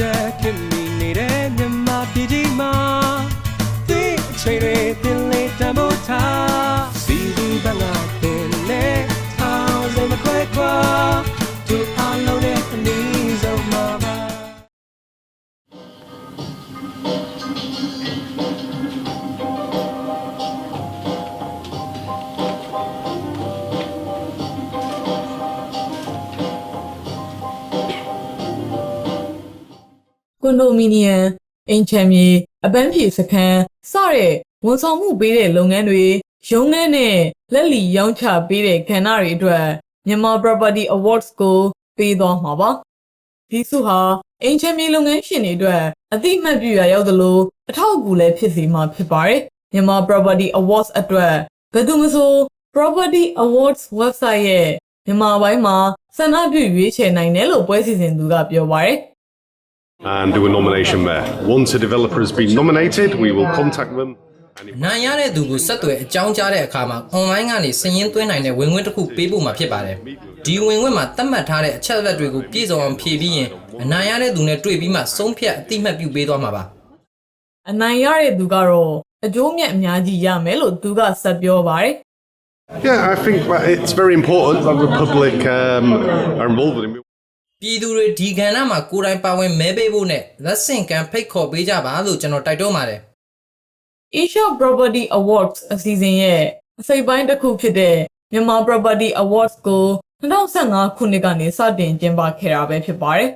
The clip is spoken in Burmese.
တဲ့ခ ကွန်ဒိုမီနီယံအိမ်ချမ်းမြေအပန်းဖြေစခန်းစတဲ့ဝန်ဆောင်မှုပေးတဲ့လုပ်ငန်းတွေရုံးခန်းနဲ့လက်လီရောင်းချပေးတဲ့ကဏ္ဍတွေအတွက်မြန်မာ Property Awards ကိုပေးသွားမှာပါဒီစုဟာအိမ်ချမ်းမြေလုပ်ငန်းရှင်တွေအတွက်အသိအမှတ်ပြုရာရောက်သလိုအထောက်အကူလည်းဖြစ်စေမှာဖြစ်ပါတယ်မြန်မာ Property Awards အတွက်ဘယ်သူမဆို Property Awards website ရဲ့မြန်မာပိုင်းမှာဆန္ဒပြုရွေးချယ်နိုင်တယ်လို့ပွဲစီစဉ်သူကပြောပါတယ် and do a nomination there. Once a developer has been nominated, we will contact them. And if နိုင်ရတဲ့သူကိုဆက်သွယ်အကြောင်းကြားတဲ့အခါမှာ online ကနေစည်ရင်းသွင်းနိုင်တဲ့ဝင်ခွင့်တစ်ခုပေးဖို့မှာဖြစ်ပါတယ်။ဒီဝင်ခွင့်မှာသတ်မှတ်ထားတဲ့အချက်အလက်တွေကိုပြည့်စုံအောင်ဖြည့်ပြီးရင်အနိုင်ရတဲ့သူနဲ့တွေ့ပြီးမှဆုံးဖြတ်အတိအမှတ်ပြုပေးသွားမှာပါ။အနိုင်ရတဲ့သူကတော့အကျိုးမြတ်အများကြီးရမယ်လို့သူကဆက်ပြောပါတယ် Yeah, I think that it's very important that the public um, are involved in it. ပြည်သူတွေဒီကဏ္ဍမှာကိုယ်တိုင်ပါဝင်မဲပေးဖို့နဲ့လက်ဆင့်ကမ်းဖိတ်ခေါ်ပေးကြပါလို့ကျွန်တော်တိုက်တွန်းပါတယ်။ Asia Property Awards အစီအစဉ်ရဲ့အစိပ်ပိုင်းတစ်ခုဖြစ်တဲ့မြန်မာ Property Awards ကို2015ခုနှစ်ကနေစတင်ကျင်းပခဲ့တာပဲဖြစ်ပါတယ်